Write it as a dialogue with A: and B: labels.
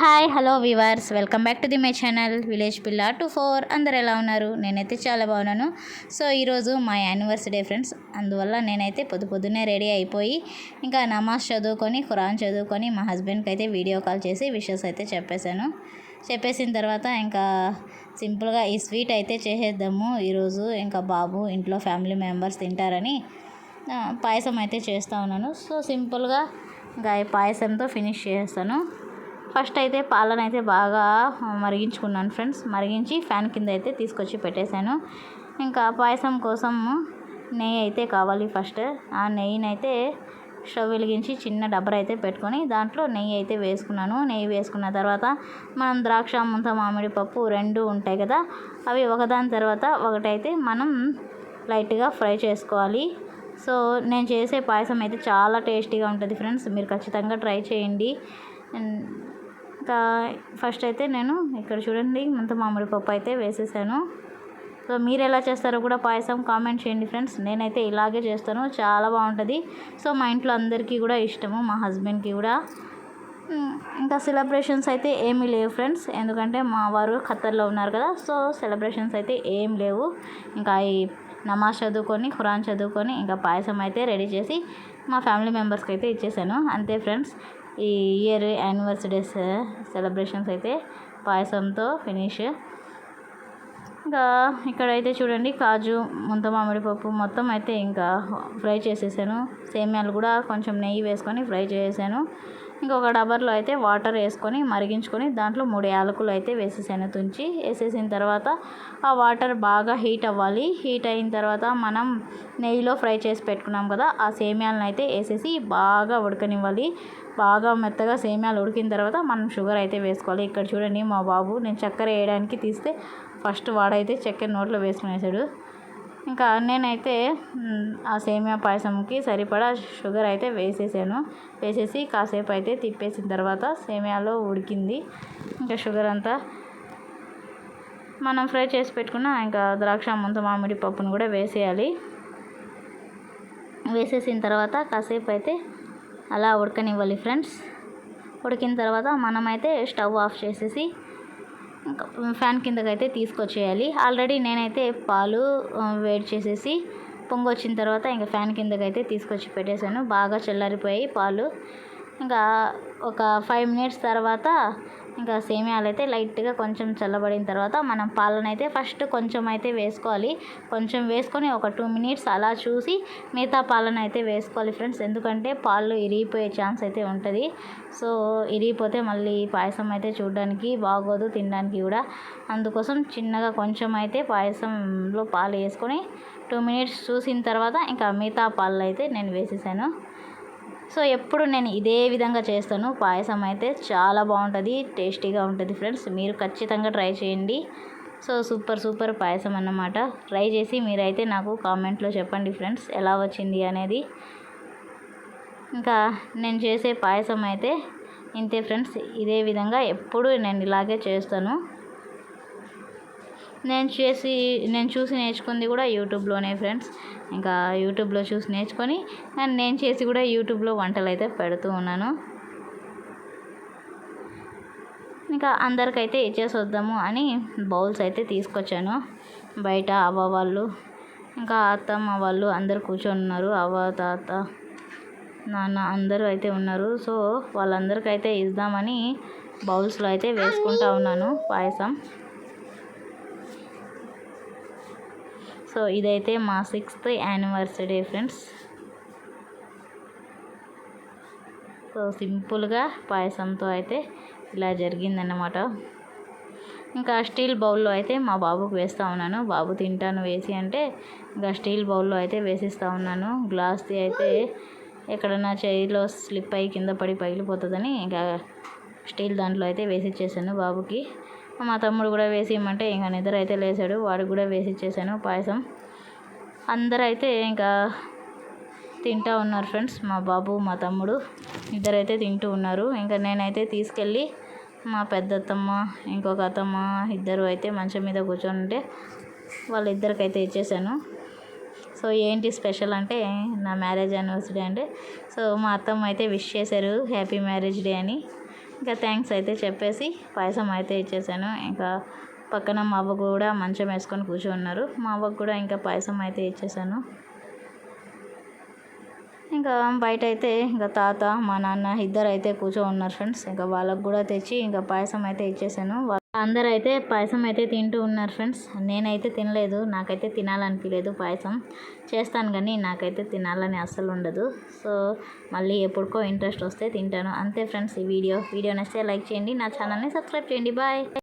A: Hi hello viewers welcome back to the my channel village పిల్ల two four. అందరు ఎలా ఉన్నారు? నేనైతే చాలా బాగున్నాను. సో ఈరోజు మా యానివర్సరీ ఫ్రెండ్స్. అందువల్ల నేనైతే పొద్దు పొద్దున్నే రెడీ అయిపోయి ఇంకా నమాజ్ చదువుకొని ఖురాన్ చదువుకొని మా హస్బెండ్కి అయితే వీడియో కాల్ చేసి విషెస్ అయితే చెప్పేశాను. చెప్పేసిన తర్వాత ఇంకా సింపుల్గా ఈ స్వీట్ అయితే చేసేద్దాము. ఈరోజు ఇంకా బాబు ఇంట్లో ఫ్యామిలీ మెంబర్స్ తింటారని పాయసం అయితే చేస్తూ ఉన్నాను. సో సింపుల్గా ఇంకా ఈ పాయసంతో ఫినిష్ చేస్తాను. ఫస్ట్ అయితే పాలన అయితే బాగా మరిగించుకున్నాను ఫ్రెండ్స్. మరిగించి ఫ్యాన్ కింద అయితే తీసుకొచ్చి పెట్టేశాను. ఇంకా పాయసం కోసం నెయ్యి అయితే కావాలి ఫస్ట్. ఆ నెయ్యిని అయితే స్టవ్ వెలిగించి చిన్న డబ్బర అయితే పెట్టుకొని దాంట్లో నెయ్యి అయితే వేసుకున్నాను. నెయ్యి వేసుకున్న తర్వాత మనం ద్రాక్ష ముంత మామిడి పప్పు రెండు ఉంటాయి కదా అవి ఒకదాని తర్వాత ఒకటైతే మనం లైట్గా ఫ్రై చేసుకోవాలి. సో నేను చేసే పాయసం అయితే చాలా టేస్టీగా ఉంటుంది ఫ్రెండ్స్. మీరు ఖచ్చితంగా ట్రై చేయండి. ఇంకా ఫస్ట్ అయితే నేను ఇక్కడ చూడండి ముంత మామిడి పప్పు అయితే వేసేసాను. సో మీరు ఎలా చేస్తారో కూడా పాయసం కామెంట్ చేయండి ఫ్రెండ్స్ నేనైతే ఇలాగే చేస్తాను చాలా బాగుంటుంది. సో మా ఇంట్లో అందరికీ కూడా ఇష్టము మా హస్బెండ్కి కూడా. ఇంకా సెలబ్రేషన్స్ అయితే ఏమీ లేవు ఫ్రెండ్స్ ఎందుకంటే మా వారు ఖత్తర్లో ఉన్నారు కదా సో సెలబ్రేషన్స్ అయితే ఏం లేవు. ఇంకా ఈ నమాజ్ చదువుకొని ఖురాన్ చదువుకొని ఇంకా పాయసం అయితే రెడీ చేసి మా ఫ్యామిలీ మెంబర్స్కి అయితే ఇచ్చేసాను. అంతే ఫ్రెండ్స్ ఈ ఇయర్ యానివర్సరీస్ సెలబ్రేషన్స్ అయితే పాయసంతో ఫినిష్ ఇంకా ఇక్కడైతే చూడండి కాజు ముంత మామిడి పప్పు మొత్తం అయితే ఇంకా ఫ్రై చేసేసాను. సేమ్యాలు కూడా కొంచెం నెయ్యి వేసుకొని ఫ్రై చేసేసాను. ఇంకొక డబర్లో అయితే వాటర్ వేసుకొని మరిగించుకొని దాంట్లో మూడు యాలకులు అయితే వేసేసాను తుంచి వేసేసిన తర్వాత ఆ వాటర్ బాగా హీట్ అవ్వాలి. హీట్ అయిన తర్వాత మనం నెయ్యిలో ఫ్రై చేసి పెట్టుకున్నాం కదా ఆ సేమియాలను అయితే వేసేసి బాగా ఉడకనివ్వాలి. బాగా మెత్తగా సేమ్యాలు ఉడికిన తర్వాత మనం షుగర్ అయితే వేసుకోవాలి. ఇక్కడ చూడండి మా బాబు నేను చక్కెర వేయడానికి తీస్తే ఫస్ట్ వాడైతే చక్కెర నోట్లో వేసుకునేసాడు. ఇంకా నేనైతే ఆ సేమియా పాయసంకి సరిపడా షుగర్ అయితే వేసేసాను. వేసేసి కాసేపు అయితే తిప్పేసిన తర్వాత సేమియాలో ఉడికింది. ఇంకా షుగర్ అంతా మనం ఫ్రై చేసి పెట్టుకున్న ఇంకా ద్రాక్ష ముందు మామిడి పప్పును కూడా వేసేయాలి. వేసేసిన తర్వాత కాసేపు అయితే అలా ఉడకనివ్వాలి ఫ్రెండ్స్. ఉడికిన తర్వాత మనమైతే స్టవ్ ఆఫ్ చేసేసి ఫ్యాన్ కిందకి అయితే తీసుకొచ్చేయాలి. ఆల్రెడీ నేనైతే పాలు వేడి చేసేసి పొంగొచ్చిన తర్వాత ఇంకా ఫ్యాన్ కిందకి అయితే తీసుకొచ్చి పెట్టేశాను. బాగా చల్లారిపోయాయి పాలు. ఇంకా ఒక ఫైవ్ మినిట్స్ తర్వాత ఇంకా సేమియాలు అయితే లైట్గా కొంచెం చల్లబడిన తర్వాత మనం పాలను అయితే ఫస్ట్ కొంచెం అయితే వేసుకోవాలి. కొంచెం వేసుకొని ఒక టూ మినిట్స్ అలా చూసి మిగతా పాలను అయితే వేసుకోవాలి ఫ్రెండ్స్. ఎందుకంటే పాలు ఇరిగిపోయే ఛాన్స్ అయితే ఉంటుంది. సో ఇరిగిపోతే మళ్ళీ పాయసం అయితే చూడడానికి బాగోదు తినడానికి కూడా. అందుకోసం చిన్నగా కొంచెం అయితే పాయసంలో పాలు వేసుకొని టూ మినిట్స్ చూసిన తర్వాత ఇంకా మిగతా పాలు అయితే నేను వేసేసాను. సో ఎప్పుడు నేను ఇదే విధంగా చేస్తాను. పాయసం అయితే చాలా బాగుంటుంది టేస్టీగా ఉంటుంది ఫ్రెండ్స్. మీరు ఖచ్చితంగా ట్రై చేయండి. సో సూపర్ సూపర్ పాయసం అన్నమాట. ట్రై చేసి మీరైతే నాకు కామెంట్లో చెప్పండి ఫ్రెండ్స్ ఎలా వచ్చింది అనేది. ఇంకా నేను చేసే పాయసం అయితే ఇంతే ఫ్రెండ్స్. ఇదే విధంగా ఎప్పుడు నేను ఇలాగే చేస్తాను. నేను చేసి నేను చూసి నేర్చుకుంది కూడా యూట్యూబ్లోనే ఫ్రెండ్స్. ఇంకా యూట్యూబ్లో చూసి నేర్చుకొని అండ్ నేను చేసి కూడా యూట్యూబ్లో వంటలు అయితే పెడుతూ ఉన్నాను. ఇంకా అందరికైతే ఇచ్చేసి వద్దాము అని బౌల్స్ అయితే తీసుకొచ్చాను. బయట అవ్వ వాళ్ళు ఇంకా అత్తమ్మ వాళ్ళు అందరు కూర్చొని ఉన్నారు. అవ్వ తాత నాన్న అందరూ అయితే ఉన్నారు. సో వాళ్ళందరికైతే ఇద్దామని బౌల్స్లో అయితే వేసుకుంటా ఉన్నాను పాయసం. సో ఇదైతే మా సిక్స్త్ యానివర్సరీ ఫ్రెండ్స్. సో సింపుల్గా పాయసంతో అయితే ఇలా జరిగిందన్నమాట. ఇంకా స్టీల్ బౌల్లో అయితే మా బాబుకి వేస్తూ ఉన్నాను. బాబు తింటాను వేసి అంటే ఇంకా స్టీల్ బౌల్లో అయితే వేసిస్తూ ఉన్నాను. గ్లాస్ది అయితే ఎక్కడన్నా చేయిలో స్లిప్ అయ్యి కింద పడి పగిలిపోతుందని ఇంకా స్టీల్ దాంట్లో అయితే వేసి ఇచ్చేసాను బాబుకి. మా తమ్ముడు కూడా వేసి ఇమ్మంటే ఇంకా నిద్ర అయితే లేచాడు వాడికి కూడా వేసి ఇచ్చేసాను పాయసం. అందరూ అయితే ఇంకా తింటా ఉన్నారు ఫ్రెండ్స్. మా బాబు మా తమ్ముడు ఇద్దరైతే తింటూ ఉన్నారు. ఇంకా నేనైతే తీసుకెళ్ళి మా పెద్దత్తమ్మ ఇంకొక అత్తమ్మ ఇద్దరు అయితే మంచం మీద కూర్చొని ఉంటే వాళ్ళిద్దరికైతే ఇచ్చేసాను. సో ఏంటి స్పెషల్ అంటే నా మ్యారేజ్ యానివర్సరీ అంటే సో మా అత్తమ్మ అయితే విష్ చేశారు హ్యాపీ మ్యారేజ్ డే అని. ఇంకా థ్యాంక్స్ అయితే చెప్పేసి పాయసం అయితే ఇచ్చేసాను. ఇంకా పక్కన మా అవ్వ కూడా మంచం వేసుకొని కూర్చున్నారు. మా అవ్వకు కూడా ఇంకా పాయసం అయితే ఇచ్చేసాను. ఇంకా బయట అయితే ఇంకా తాత మా నాన్న ఇద్దరు అయితే కూర్చో ఉన్నారు ఫ్రెండ్స్. ఇంకా వాళ్ళకు కూడా తెచ్చి ఇంకా పాయసం అయితే ఇచ్చేసాను. అందరూ అయితే పాయసం అయితే తింటూ ఉన్నారు ఫ్రెండ్స్. నేనైతే తినలేదు నాకైతే తినాలనిపించలేదు పాయసం. చేస్తాను కానీ నాకైతే తినాలని అస్సలు ఉండదు. సో మళ్ళీ ఎప్పుడుకో ఇంట్రెస్ట్ వస్తే తింటాను. అంతే ఫ్రెండ్స్ ఈ వీడియో. వీడియో నచ్చితే లైక్ చేయండి నా ఛానల్ని సబ్స్క్రైబ్ చేయండి. బాయ్.